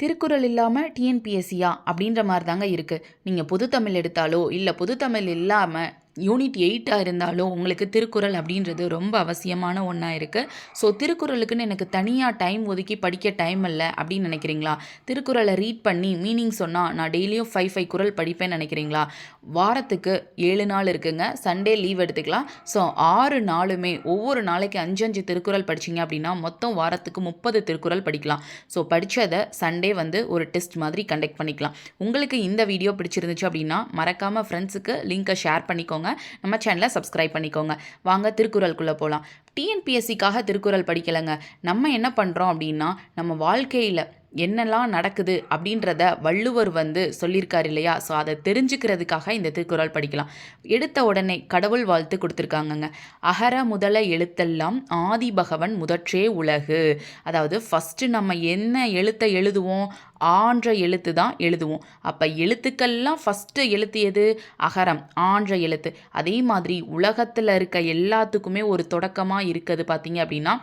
திருக்குறள் இல்லாமல் டிஎன்பிஎஸ்சியா அப்படின்ற மாதிரி தாங்க இருக்குது நீங்கள் பொதுத்தமிழ் எடுத்தாலோ இல்லை பொதுத்தமிழ் இல்லாமல் யூனிட் எயிட்டாக இருந்தாலும் உங்களுக்கு திருக்குறள் அப்படின்றது ரொம்ப அவசியமான ஒன்றா இருக்குது ஸோ திருக்குறளுக்குன்னு எனக்கு தனியாக டைம் ஒதுக்கி படிக்க டைம் இல்லை அப்படின்னு நினைக்கிறீங்களா? திருக்குறளை ரீட் பண்ணி மீனிங் சொன்னால் நான் டெய்லியும் ஃபைவ் ஃபைவ் குறள் படிப்பேன் நினைக்கிறீங்களா? வாரத்துக்கு ஏழு நாள் இருக்குங்க. சண்டே லீவ் எடுத்துக்கலாம். ஸோ ஆறு நாளுமே ஒவ்வொரு நாளைக்கு அஞ்சு அஞ்சு திருக்குறள் படிச்சிங்க அப்படின்னா மொத்தம் வாரத்துக்கு முப்பது திருக்குறள் படிக்கலாம். ஸோ படித்ததை சண்டே வந்து ஒரு டெஸ்ட் மாதிரி கண்டக்ட் பண்ணிக்கலாம். உங்களுக்கு இந்த வீடியோ பிடிச்சிருந்துச்சு அப்படின்னா மறக்காமல் ஃப்ரெண்ட்ஸுக்கு லிங்க்கை ஷேர் பண்ணிக்கோங்க. நம்ம சேனலை சப்ஸ்கிரைப் பண்ணிக்கோங்க. வாங்க திருக்குறளுக்குள்ளே போகலாம் டிஎன்பிஎஸ்சிக்காக திருக்குறள் படிக்கலைங்க. நம்ம என்ன பண்ணுறோம் அப்படின்னா நம்ம வாழ்க்கையில் என்னெல்லாம் நடக்குது அப்படின்றத வள்ளுவர் வந்து சொல்லியிருக்கார் இல்லையா? ஸோ அதை தெரிஞ்சுக்கிறதுக்காக இந்த திருக்குறள் படிக்கலாம். எடுத்த உடனே கடவுள் வாழ்த்து கொடுத்துருக்காங்கங்க. அகர முதல எழுத்தெல்லாம் ஆதி பகவன் முதற்றே உலகு. அதாவது ஃபஸ்ட்டு நம்ம என்ன எழுத்தை எழுதுவோம்? ஆன்ற எழுத்து தான் எழுதுவோம். அப்போ எழுத்துக்கள்லாம் ஃபஸ்ட்டு எழுத்து எது? அகரம் ஆன்ற எழுத்து. அதே மாதிரி உலகத்தில் இருக்க எல்லாத்துக்குமே ஒரு தொடக்கமாக இருக்குது பார்த்தீங்க அப்படின்னா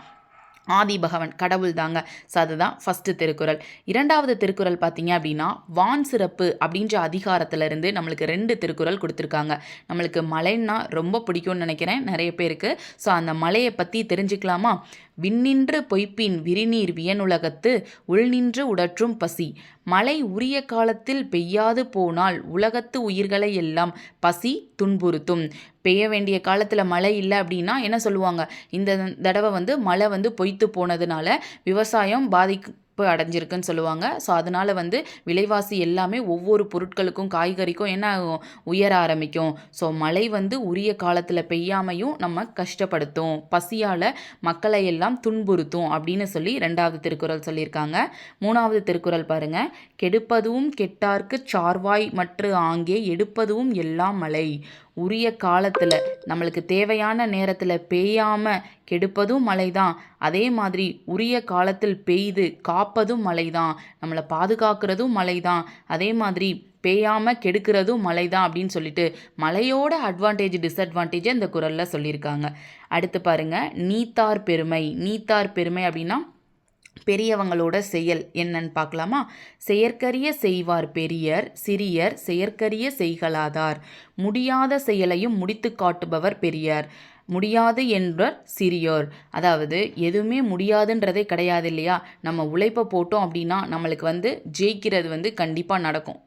ஆதி பகவன் கடவுள் தாங்க. ஸோ அதுதான் ஃபஸ்ட்டு திருக்குறள். இரண்டாவது திருக்குறள் பார்த்தீங்க அப்படின்னா வான் சிறப்பு அப்படின்ற அதிகாரத்திலிருந்து நம்மளுக்கு ரெண்டு திருக்குறள் கொடுத்துருக்காங்க. நம்மளுக்கு மலைன்னா ரொம்ப பிடிக்கும்னு நினைக்கிறேன் நிறைய பேருக்கு. ஸோ அந்த மலையை பற்றி தெரிஞ்சுக்கலாமா? விண்ணின்று பொய்ப்பின் விரிநீர் வியனுலகத்து உள்நின்று உடற்றும் பசி. மழை உரிய காலத்தில் பெய்யாது போனால் உலகத்து உயிர்களை எல்லாம் பசி துன்புறுத்தும். பெய்ய வேண்டிய காலத்தில் மழை இல்லை அப்படின்னா என்ன சொல்லுவாங்க? இந்த தடவை வந்து மழை வந்து பொய்த்து போனதுனால விவசாயம் பாதிக்கு இழப்பு அடைஞ்சிருக்குன்னு சொல்லுவாங்க. ஸோ அதனால் வந்து விலைவாசி எல்லாமே ஒவ்வொரு பொருட்களுக்கும் காய்கறிக்கும் என்ன ஆகும்? உயர ஆரம்பிக்கும். ஸோ மழை வந்து உரிய காலத்தில் பெய்யாமையும் நம்ம கஷ்டப்படுத்தும். பசியால் மக்களை எல்லாம் துன்புறுத்தும் அப்படின்னு சொல்லி ரெண்டாவது திருக்குறள் சொல்லியிருக்காங்க. மூணாவது திருக்குறள் பாருங்கள் கெடுப்பதும் கெட்டார்க்கு சார்வாய் மற்ற ஆங்கே எடுப்பதும் எல்லாம் மழை. உரிய காலத்தில் நம்மளுக்கு தேவையான நேரத்தில் பெய்யாமல் கெடுப்பதும் மழை தான் அதே மாதிரி உரிய காலத்தில் பெய்து காப் காப்பதும் மழை தான் நம்மளை பாதுகாக்கிறதும் மழை தான் அதே மாதிரி பேயாமல் கெடுக்கிறதும் மழை தான் அப்படின்னு சொல்லிட்டு மழையோட அட்வான்டேஜ் டிஸ்அட்வான்டேஜை இந்த குரலில் சொல்லியிருக்காங்க. அடுத்து பாருங்கள் நீத்தார் பெருமை. நீத்தார் பெருமை அப்படின்னா பெரியவங்களோட செயல் என்னன்னு பார்க்கலாமா? செயற்கரிய செய்வார் பெரியர் சிறியர் செயற்கரிய செய்கலாதார் முடியாத செயலையும் முடித்து காட்டுபவர் பெரியார். முடியாது என்றார் சிறியோர். அதாவது எதுவுமே முடியாதுன்றதே கிடையாது இல்லையா நம்ம உழைப்பை போட்டோம் அப்படின்னா நம்மளுக்கு வந்து ஜெயிக்கிறது வந்து கண்டிப்பாக நடக்கும்.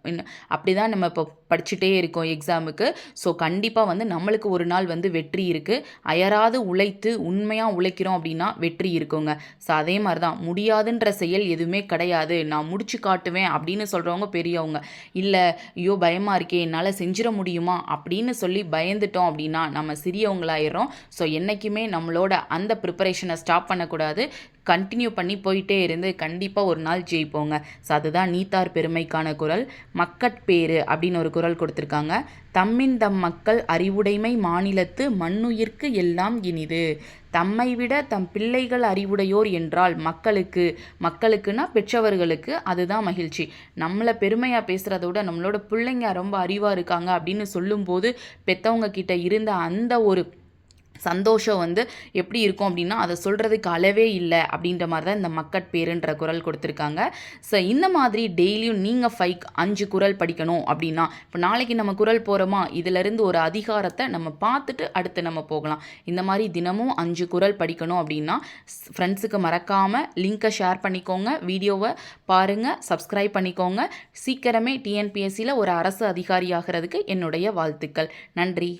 அப்படி தான் நம்ம இப்போ படிச்சுட்டே இருக்கோம் எக்ஸாமுக்கு ஸோ கண்டிப்பாக வந்து நம்மளுக்கு ஒரு நாள் வந்து வெற்றி இருக்குது அயராது உழைத்து உண்மையாக உழைக்கிறோம் அப்படின்னா வெற்றி இருக்குங்க. ஸோ அதே மாதிரி தான் முடியாதுன்ற செயல் எதுவுமே கிடையாது. நான் முடிச்சு காட்டுவேன் அப்படின்னு சொல்கிறவங்க பெரியவங்க. இல்லை ஐயோ பயமாக இருக்கே என்னால் செஞ்சிட முடியுமா அப்படின்னு சொல்லி பயந்துட்டோம் அப்படின்னா நம்ம சிறியவங்களாயிடுறோம். ஸோ என்றைக்குமே நம்மளோட அந்த ப்ரிப்பரேஷனை ஸ்டாப் பண்ணக்கூடாது. கண்டினியூ பண்ணி போயிட்டே இருந்து கண்டிப்பாக ஒரு நாள் ஜெயிப்போங்க. ஸோ அதுதான் நீத்தார் பெருமைக்கான குரல். மக்கட்பேறு அப்படின்னு ஒரு குரல் கொடுத்துருக்காங்க. தம்மின் தம் மக்கள் அறிவுடைமை மாநிலத்து மண்ணுயிர்க்கு எல்லாம் இனிது. தம்மை விட தம் பிள்ளைகள் அறிவுடையோர் என்றால் மக்களுக்கு மக்களுக்குன்னா பெற்றவர்களுக்கு அதுதான் மகிழ்ச்சி. நம்மளை பெருமையாக பேசுகிறத விட நம்மளோட பிள்ளைங்க ரொம்ப அறிவாக இருக்காங்க அப்படின்னு சொல்லும்போது பெற்றவங்க கிட்ட இருந்த அந்த ஒரு சந்தோஷம் வந்து எப்படி இருக்கும் அப்படின்னா அதை சொல்கிறதுக்கு அளவே இல்லை அப்படின்ற மாதிரி தான் இந்த மக்கட்பேருன்ற குரல் கொடுத்துருக்காங்க. ஸோ இந்த மாதிரி டெய்லியும் நீங்கள் ஃபைவ் அஞ்சு குரல் படிக்கணும் அப்படின்னா இப்போ நாளைக்கு நம்ம குரல் போகிறோமா இதிலேருந்து ஒரு அதிகாரத்தை நம்ம பார்த்துட்டு அடுத்து நம்ம போகலாம். இந்த மாதிரி தினமும் அஞ்சு குரல் படிக்கணும் அப்படின்னா ஃப்ரெண்ட்ஸுக்கு மறக்காமல் லிங்க்கை ஷேர் பண்ணிக்கோங்க. வீடியோவை பாருங்கள் சப்ஸ்கிரைப் பண்ணிக்கோங்க. சீக்கிரமே டிஎன்பிஎஸ்சியில் ஒரு அரசு அதிகாரி ஆகிறதுக்கு என்னுடைய வாழ்த்துக்கள். நன்றி.